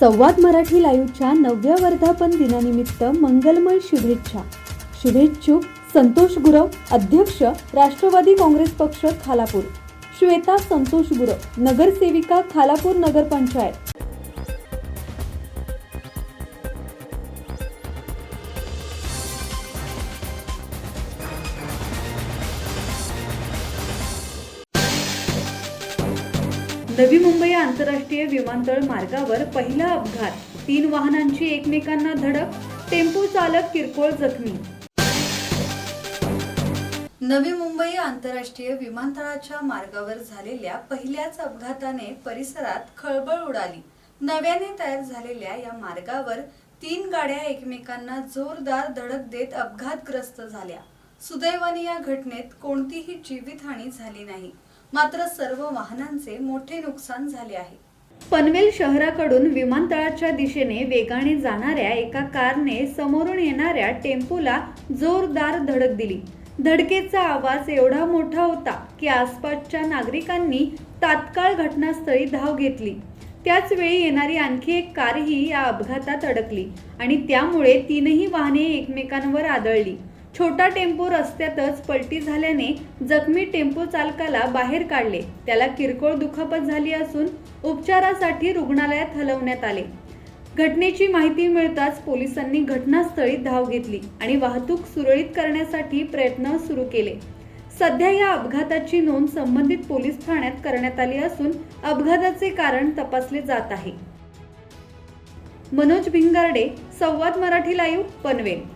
संवाद मराठी लाईव्हच्या नवव्या वर्धापन दिनानिमित्त मंगलमय शुभेच्छा. शुभेच्छुक संतोष गुरव अध्यक्ष राष्ट्रवादी काँग्रेस पक्ष खालापूर. श्वेता संतोष गुरव नगरसेविका खालापूर नगरपंचायत. नवी मुंबई आंतरराष्ट्रीय विमानतळ मार्गावर पहिला अपघात. तीन वाहनांची एकमेकांना धडक टेम्पो चालक किरकोळ जखमी. नवी मुंबई आंतरराष्ट्रीय विमानतळाच्या मार्गावर झालेल्या पहिल्याच अपघाताने परिसरात खळबळ उडाली. नव्याने तयार झालेल्या या मार्गावर तीन गाड्या एकमेकांना जोरदार धडक देत अपघातग्रस्त झाल्या. सुदैवाने या घटनेत कोणतीही जीवितहानी झाली नाही. मात्र सर्व वाहनांचे मोठे नुकसान झाले आहे. पनवेल शहराकडून विमानतळाच्या दिशेने वेगाने जाणाऱ्या एका कारने समोरून येणाऱ्या टेम्पोला जोरदार धडक दिली. धडकेचा आवाज एवढा मोठा होता की आसपासच्या नागरिकांनी तात्काळ घटनास्थळी धाव घेतली. त्याच वेळी येणारी आणखी एक कारही या अपघातात अडकली आणि त्यामुळे तीनही वाहने एकमेकांवर आदळली. छोटा टेम्पो रस्त्यातच पलटी झाल्याने जखमी टेम्पो चालकाला बाहेर काढले. त्याला किरकोळ दुखापत झाली असून उपचारासाठी रुग्णालयात हलवण्यात आले. घटनेची माहिती मिळताच पोलिसांनी घटनास्थळी धाव घेतली आणि वाहतूक सुरळीत करण्यासाठी प्रयत्न सुरू केले. सध्या या अपघाताची नोंद संबंधित पोलीस ठाण्यात करण्यात आली असून अपघाताचे कारण तपासले जात आहे. मनोज भिंगारडे संवाद मराठी लाईव्ह पनवेल.